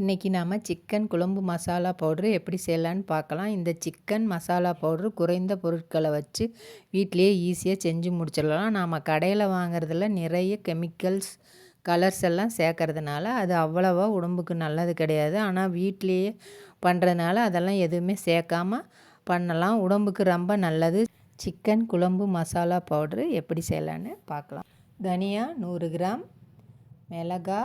இன்றைக்கி நாம் சிக்கன் குழம்பு மசாலா பவுட்ரு எப்படி செய்யலான்னு பார்க்கலாம். இந்த சிக்கன் மசாலா பவுட்ரு குறைந்த பொருட்களை வச்சு வீட்டிலேயே ஈஸியாக செஞ்சு முடிச்சிடலாம். நாம் கடையில் வாங்குறதுல நிறைய கெமிக்கல்ஸ் கலர்ஸ் எல்லாம் சேர்க்கறதுனால அது அவ்வளோவா உடம்புக்கு நல்லது கிடையாது. ஆனால் வீட்டிலேயே பண்ணுறதுனால அதெல்லாம் எதுவுமே சேர்க்காம பண்ணலாம். உடம்புக்கு ரொம்ப நல்லது. சிக்கன் குழம்பு மசாலா பவுட்ரு எப்படி செய்யலான்னு பார்க்கலாம். தனியா நூறு கிராம் மிளகா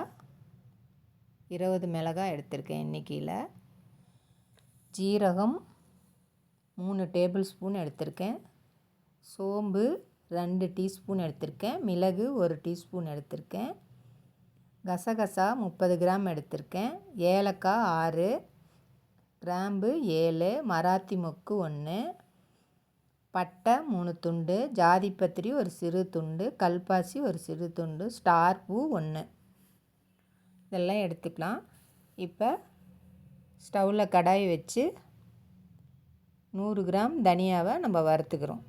இருபது மிளகாய் எடுத்திருக்கேன் எண்ணிக்கையில். ஜீரகம் மூணு டேபிள் ஸ்பூன் எடுத்திருக்கேன். சோம்பு ரெண்டு டீஸ்பூன் எடுத்திருக்கேன். மிளகு ஒரு டீஸ்பூன் எடுத்திருக்கேன். கசகசா முப்பது கிராம் எடுத்திருக்கேன். ஏலக்காய் ஆறு கிராம்பு ஏழு மராத்தி மொக்கு ஒன்று பட்டை மூணு துண்டு ஜாதிப்பத்திரி ஒரு சிறு துண்டு கல்பாசி ஒரு சிறு துண்டு ஸ்டார் பூ ஒன்று இதெல்லாம் எடுத்துக்கலாம். இப்போ ஸ்டவ்வில் கடாய் வச்சு நூறு கிராம் தனியாவை நம்ம வறுத்துக்கிறோம்.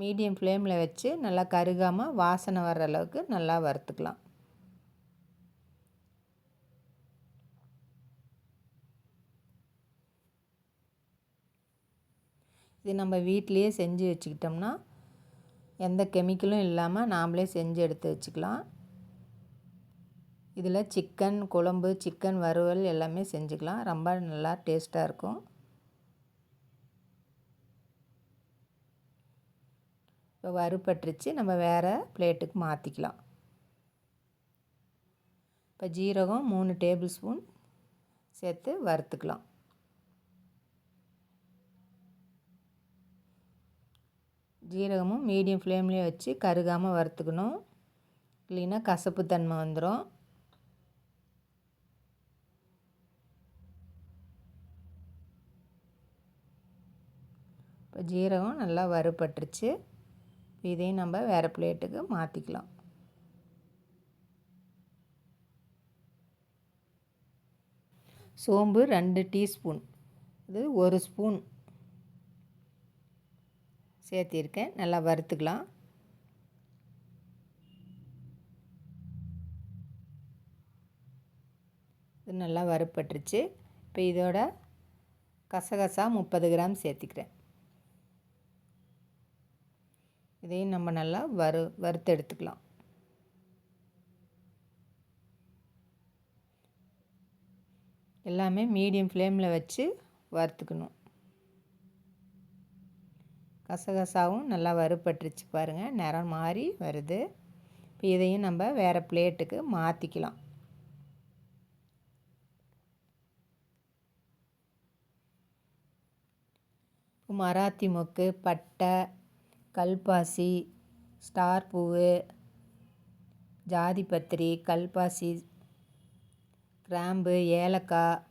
மீடியம் ஃப்ளேமில் வச்சு நல்லா கருகாமல் வாசனை வர்ற அளவுக்கு நல்லா வறுத்துக்கலாம். இது நம்ம வீட்டிலையே செஞ்சு வச்சுக்கிட்டோம்னா எந்த கெமிக்கலும் இல்லாமல் நாம்ளே செஞ்சு எடுத்து வச்சுக்கலாம். இதில் சிக்கன் குழம்பு சிக்கன் வறுவல் எல்லாமே செஞ்சுக்கலாம். ரொம்ப நல்லா டேஸ்ட்டாக இருக்கும். இப்போ வறுபட்டுருச்சு. நம்ம வேறு பிளேட்டுக்கு மாற்றிக்கலாம் இப்போ ஜீரகம் மூணு டேபிள் ஸ்பூன் சேர்த்து வறுத்துக்கலாம். ஜீரகமும் மீடியம் ஃப்ளேம்லேயே வச்சு கருகாமல் வறுத்துக்கணும். இல்லைன்னா கசப்பு தன்மை வந்துடும் இப்போ ஜீரகம் நல்லா வறுபட்டுருச்சு. இதையும் நம்ம வேறு பிளேட்டுக்கு மாற்றிக்கலாம் சோம்பு ரெண்டு டீஸ்பூன். இது ஒரு ஸ்பூன். சேர்த்திருக்கேன். நல்லா வறுத்துக்கலாம். இது நல்லா வறுப்பட்டுருச்சு இப்போ இதோட கசகசா முப்பது கிராம் சேர்த்திக்கிறேன். இதையும் நம்ம நல்லா வறு வறுத்து எடுத்துக்கலாம். எல்லாமே மீடியம் ஃப்ளேமில் வச்சு வறுத்துக்கணும். கசகசாவும் நல்லா வறுப்பட்டுருச்சு பாருங்கள் நிறம் மாறி வருது. இப்போ இதையும் நம்ம வேறு பிளேட்டுக்கு மாற்றிக்கலாம் மராத்தி மொக்கு பட்டை கல்பாசி ஸ்டார் பூவு ஜாதிபத்திரி கல்பாசி கிராம்பு ஏலக்காய்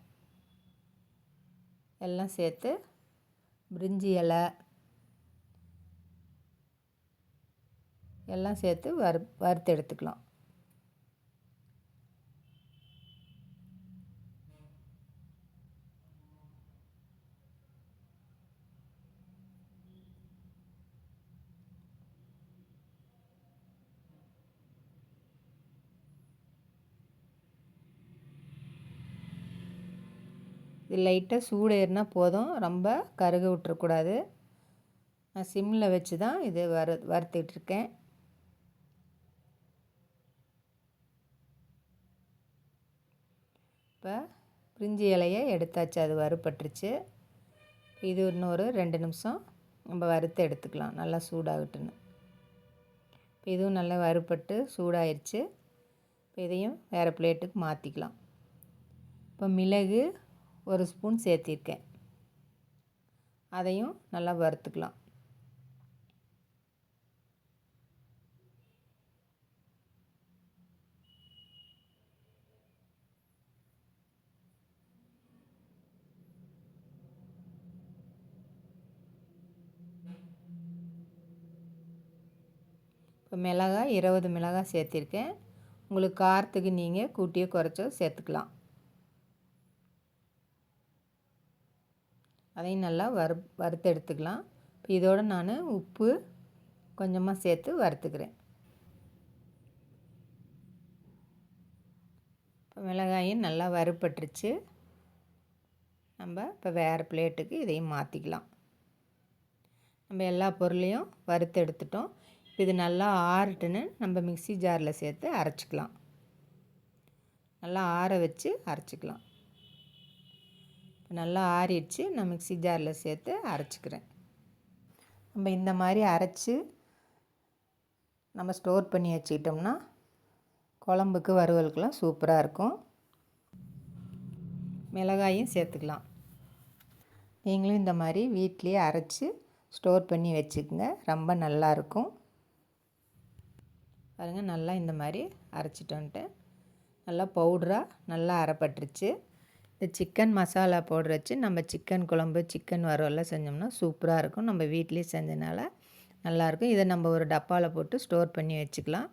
எல்லாம் சேர்த்து பிரிஞ்சி இலை எல்லாம் சேர்த்து வறு வறுத்து எடுத்துக்கலாம். இது லைட்டாக சூடு ஏறினா போதும். ரொம்ப கருக விட்டுறக்கூடாது. நான் சிம்மில் வச்சு தான் இது வறு வறுத்துட்ருக்கேன் இப்போ பிரிஞ்சி இலையை எடுத்தாச்சு. அது வறுப்பட்டுருச்சு இது இன்னொரு ரெண்டு நிமிஷம் நம்ம வறுத்து எடுத்துக்கலாம். நல்லா சூடாகட்டுன்னு. இப்போ இதுவும் நல்லா வறுப்பட்டு சூடாயிருச்சு. இப்போ இதையும் வேறு பிளேட்டுக்கு மாற்றிக்கலாம் இப்போ மிளகு ஒரு ஸ்பூன் சேர்த்திருக்கேன். அதையும் நல்லா வறுத்துக்கலாம். இப்போ மிளகாய் இருபது மிளகாய் சேர்த்திருக்கேன். உங்களுக்கு காரத்துக்கு நீங்கள் கூட்டியோ குறைச்சோ சேர்த்துக்கலாம். அதையும் நல்லா வறு வறுத்து எடுத்துக்கலாம் இப்போ இதோடு நான் உப்பு கொஞ்சமாக சேர்த்து வறுத்துக்கிறேன். இப்போ மிளகாயும் நல்லா வறுப்பட்டுருச்சு நம்ம இப்போ வேறு பிளேட்டுக்கு இதையும் மாற்றிக்கலாம் நம்ம எல்லா பொருளையும் வறுத்து எடுத்துட்டோம் இது நல்லா ஆறட்டுன்னு நம்ம மிக்சி ஜாரில் சேர்த்து அரைச்சிக்கலாம். நல்லா ஆற வச்சு அரைச்சிக்கலாம். நல்லா ஆறிடுச்சு. நான் மிக்சி ஜாரில் சேர்த்து அரைச்சிக்கிறேன். நம்ம இந்த மாதிரி அரைச்சி நம்ம ஸ்டோர் பண்ணி வச்சுக்கிட்டோம்னா குழம்புக்கு வறுவலுக்கெலாம் சூப்பராக இருக்கும். மிளகாயும் சேர்த்துக்கலாம். நீங்களும் இந்த மாதிரி வீட்லேயே அரைச்சி ஸ்டோர் பண்ணி வச்சுக்கோங்க. ரொம்ப நல்லாயிருக்கும் பாருங்கள் நல்லா இந்த மாதிரி அரைச்சிட்டு வந்துட்டேன் நல்லா பவுடராக நல்லா அரைப்பட்டுருச்சு. இந்த சிக்கன் மசாலா பவுடர் வச்சு நம்ம சிக்கன் குழம்பு சிக்கன் வறுவலாம் செஞ்சோம்னா சூப்பராக இருக்கும். நம்ம வீட்லேயே செஞ்சனால நல்லாயிருக்கும் இதை நம்ம ஒரு டப்பாவில் போட்டு ஸ்டோர் பண்ணி வச்சுக்கலாம்.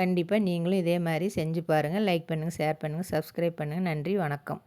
கண்டிப்பாக நீங்களும் இதே மாதிரி செஞ்சு பாருங்கள் லைக் பண்ணுங்கள் ஷேர் பண்ணுங்கள் சப்ஸ்கிரைப் பண்ணுங்கள் நன்றி வணக்கம்.